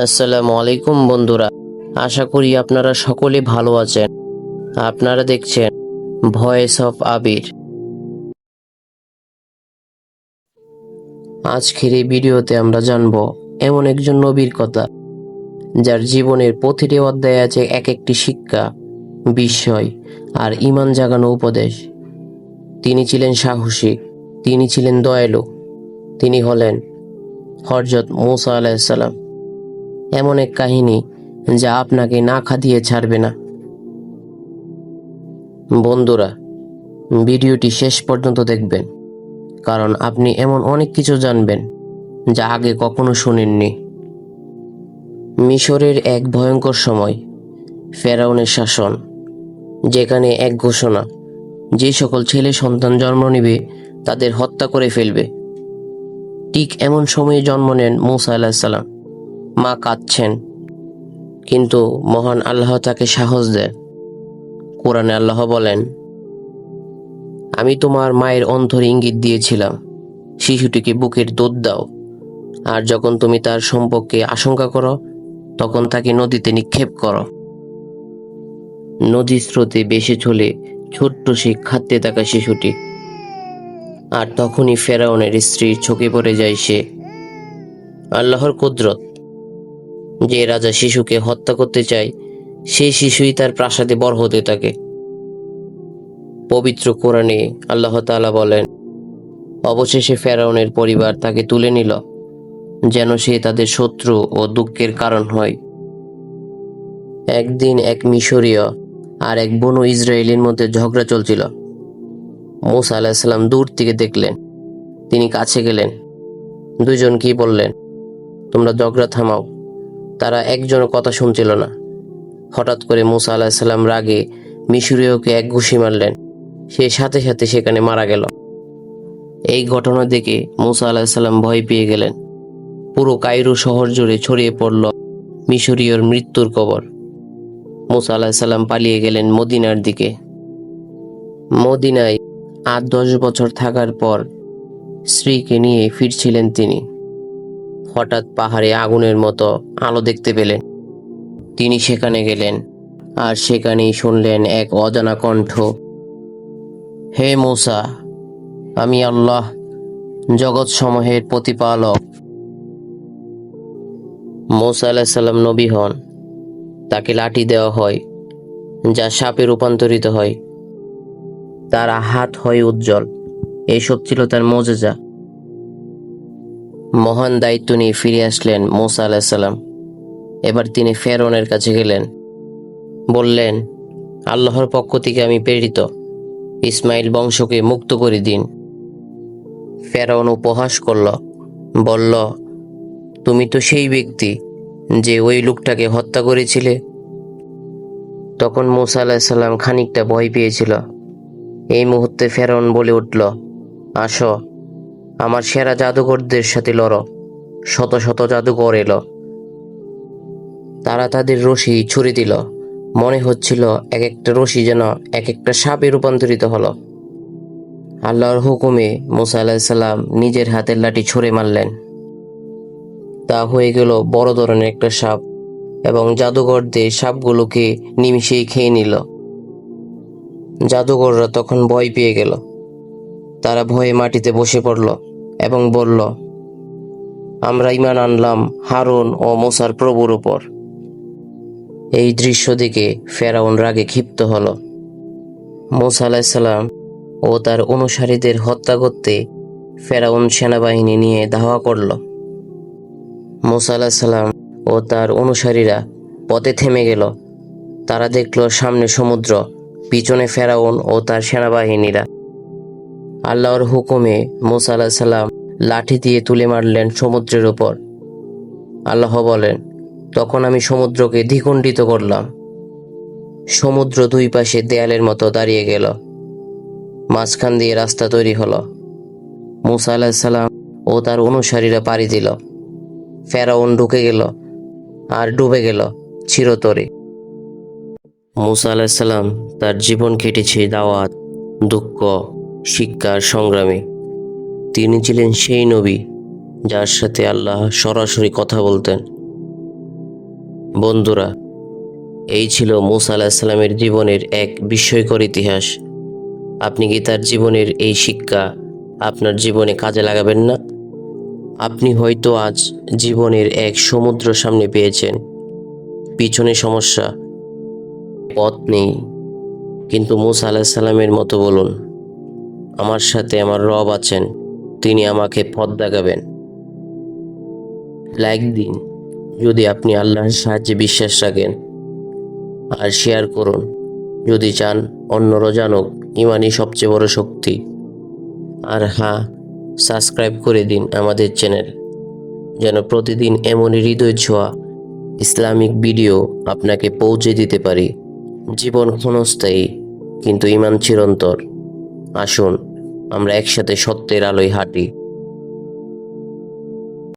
আসসালামু আলাইকুম বন্ধুরা। আশা করি আপনারা সকলে ভালো আছেন। আপনারা দেখছেন ভয়েস অফ আবির আজকের এই ভিডিওতে আমরা জানব এমন একজন নবীর কথা, যার জীবনের প্রতিটি অধ্যায়ে আছে এক একটি শিক্ষা বিস্ময় আর ইমান জাগানো উপদেশ। তিনি ছিলেন সাহসী, তিনি ছিলেন দয়ালু, তিনি হলেন হরজত মুসা আলাইসাল্লাম এমন এক কাহিনী যা আপনাকে না খাদিয়ে ছাড়বে না। বন্ধুরা, ভিডিওটি শেষ পর্যন্ত দেখবেন, কারণ আপনি এমন অনেক কিছু জানবেন যা আগে কখনো শুনেননি। মিশরের এক ভয়ঙ্কর সময়, ফেরাউনের শাসন, যেখানে এক ঘোষণা, যে সকল ছেলে সন্তান জন্ম নেবে, তাদের হত্যা করে ফেলবে। ঠিক এমন সময়ে জন্ম নেন মুসা আলাহিসাল্লাম মা কাঁদছেন। কিন্তু মহান আল্লাহ তাকে সাহস দেন কোরআনে আল্লাহ বলেন, আমি তোমার মায়ের অন্তর ইঙ্গিত দিয়েছিলাম, শিশুটিকে বুকের দুধ দাও, আর যখন তুমি তার সম্পর্কে আশঙ্কা করো, তখন তাকে নদীতে নিক্ষেপ করো। নদী স্রোতে বেশি চলে ছোট্ট সেই খাদ্যে থাকা শিশুটি। আর তখনই ফেরাউনের স্ত্রীর চোখে পড়ে যায় সে। আল্লাহর কুদরত যে রাজা শিশুকে হত্যা করতে চায়, সেই শিশুই তার প্রাসাদে বড় হতে থাকে। পবিত্র কোরআনে আল্লাহ তাআলা বলেন, অবশেষে ফেরাউনের পরিবার তাকে তুলে নিল, যেন সে তাদের শত্রু ও দুঃখের কারণ হয়। একদিন এক মিশরীয় আর এক বনু ইসরায়েলের মধ্যে ঝগড়া চলছিল। মুসা আলাহিসাল্লাম দূর থেকে দেখলেন, তিনি কাছে গেলেন। দুজন কি বললেন, তোমরা ঝগড়া থামাও। তারা একজনের কথা শুনছিল না। হঠাৎ করে মুসা আলাহিসাল্লাম রাগে মিশরীয়কে এক ঘুষি মারলেন। সে সাথে সাথে সেখানে মারা গেল। এই ঘটনা দেখে মুসা আলাহিসাল্লাম ভয় পেয়ে গেলেন। পুরো কায়রো শহর জুড়ে ছড়িয়ে পড়ল মিশরীয়র মৃত্যুর কবর। মুসা আলাহিসাল্লাম পালিয়ে গেলেন মদিনার দিকে। মদিনায় আট দশ বছর থাকার পর স্ত্রীকে নিয়ে ফিরছিলেন তিনি। হঠাৎ পাহাড়ে আগুনের মতো আলো দেখতে পেলেন। তিনি সেখানে গেলেন আর সেখানেই শুনলেন এক অজানা কণ্ঠ। হে মূসা, আমি আল্লাহ জগৎ সমূহের প্রতিপালক। মৌসা আলাহিসাল্লাম নবী হন। তাকে লাঠি দেওয়া হয়, যা সাপে রূপান্তরিত হয়। তার হাত হয় উজ্জ্বল। এইসব ছিল তার মজেজা। মহান দায়িত্ব নিয়ে ফিরে আসলেন মোসা আলাহিসাল্লাম এবার তিনি ফেরনের কাছে গেলেন। বললেন, আল্লাহর পক্ষ থেকে আমি প্রেরিত। ইসমাইল বংশকে মুক্ত করে দিন। ফেরাউন উপহাস করল, বলল, তুমি তো সেই ব্যক্তি যে ওই লোকটাকে হত্যা করেছিলে? তখন মুসা আলাহিসাল্লাম খানিকটা ভয় পেয়েছিল। এই মুহূর্তে ফেরাউন বলে উঠল, আসো আমার সেরা জাদুকরদের সাথে লড়ো। শত শত জাদুঘর এলো। তারা তাদের রশি ছুড়ে দিল। মনে হচ্ছিল এক একটা রশি যেন এক একটা সাপে রূপান্তরিত হলো। আল্লাহর হুকুমে মুসা আলাহিসাল্লাম নিজের হাতের লাঠি ছুঁড়ে মারলেন। তা হয়ে গেল বড় ধরনের একটা সাপ এবং জাদুঘরদের সাপগুলোকে নিমিষেই খেয়ে নিল। জাদুঘররা তখন ভয় পেয়ে গেল। তারা ভয়ে মাটিতে বসে পড়ল। এবং বলল, আমরা ইমান আনলাম হারুন ও মোসার প্রভুর উপর। এই দৃশ্য দেখে ফেরাউন রাগে ক্ষিপ্ত হল। মোসা আলাইসাল্লাম ও তার অনুসারীদের হত্যা করতে ফেরাউন সেনাবাহিনী নিয়ে ধাওয়া করল। মোসা আলাহিসাল্লাম ও তার অনুসারীরা পথে থেমে গেল। তারা দেখল সামনে সমুদ্র, পিছনে ফেরাউন ও তার সেনাবাহিনীরা। আল্লাহর হুকুমে মোসা আলাহ সাল্লাম লাঠি দিয়ে তুলে মারলেন সমুদ্রের উপর। আল্লাহ বলেন, তখন আমি সমুদ্রকে দ্বিখণ্ডিত করলাম। সমুদ্র দুই পাশে দেয়ালের মতো দাঁড়িয়ে গেল। মাঝখান দিয়ে রাস্তা তৈরি হলো। মুসা আলাহ সাল্লাম ও তার অনুসারীরা পাড়ি দিল। ফেরাউন ঢুকে গেল আর ডুবে গেল চিরতরে। মুসা আলাহিসাল্লাম তার জীবন কেটেছে দাওয়াত, দুঃখ শিক্ষার সংগ্রামে। তিনি ছিলেন সেই নবী যার সাথে আল্লাহ সরাসরি কথা বলতেন। বন্ধুরা, এই ছিল মুসা আলাহিসাল্লামের জীবনের এক বিস্ময়কর ইতিহাস। আপনি কি তার জীবনের এই শিক্ষা আপনার জীবনে কাজে লাগাবেন না? আপনি হয়তো আজ জীবনের এক সমুদ্র সামনে পেয়েছেন। পিছনে সমস্যা, পথ নেই। কিন্তু মুসা আলাহিসাল্লামের মতো বলুন, আমার সাথে আমার রব আছেন। তিনি আমাকে পথ দেখাবেন। লাইক দিন, যদি আপনি আল্লাহর সাহায্যে বিশ্বাস রাখেন। আর শেয়ার করুন, যদি চান অন্যরা জানুক ইমানই সবচেয়ে বড় শক্তি। আর হ্যাঁ সাবস্ক্রাইব করে দিন আমাদের চ্যানেল যেন প্রতিদিন এমনই হৃদয় ছোঁয়া, ইসলামিক ভিডিও আপনাকে পৌঁছে দিতে পারি। জীবন ক্ষণস্থায়ী, কিন্তু ইমান চিরন্তর আসুন। আমরা একসাথে সত্যের আলোয় হাঁটি।